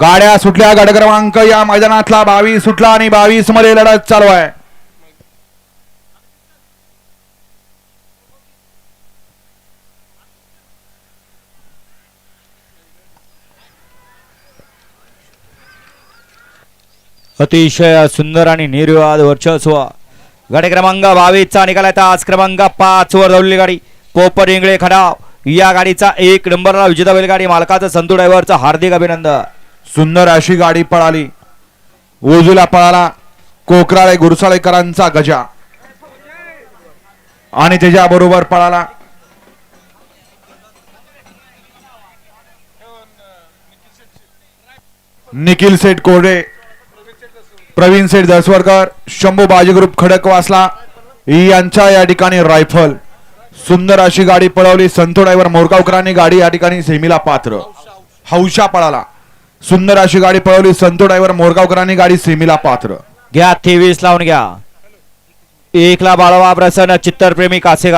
गाड्या सुटल्या गड क्रमांक या मैदानातला बावीस सुटला आणि बावीसमध्ये लढत चालू आहे. अतिशय सुंदर आणि निर्वाद वर्चस्व. गाडी क्रमांक बावीसचा निकाल आहे. आज क्रमांक पाच वर दौडली गाडी. पोपर इंगळे खडाव. या गाडीचा एक नंबरला विजेता बैलगाडी मालकाचा संतू ड्रायव्हरचं हार्दिक अभिनंदन. सुंदर अशी गाडी पळाली. उजूला पळाला. कोकराळे गुरसाळेकरांचा गजा. आणि त्याच्या बरोबर पळाला. निखिल सेठ कोरडे प्रवीण सेठ दसवरकर शंभू बाजी ग्रुप खडकवासला यांच्या या ठिकाणी रायफल. सुंदर अशी गाडी पळवली. संतो ड्रायव्हर मोरगावकरांनी गाडी या ठिकाणी सेमीला पात्र. हौशा पळाला. सुंदर अशी गाडी पळवली. संतो ड्रायव्हर मोरगावकरांनी गाडी सेमीला पात्र. घ्या तेवीस लावून घ्या. एकला बाळवा प्रसन्न चित्तरप्रेमी कासेगाव.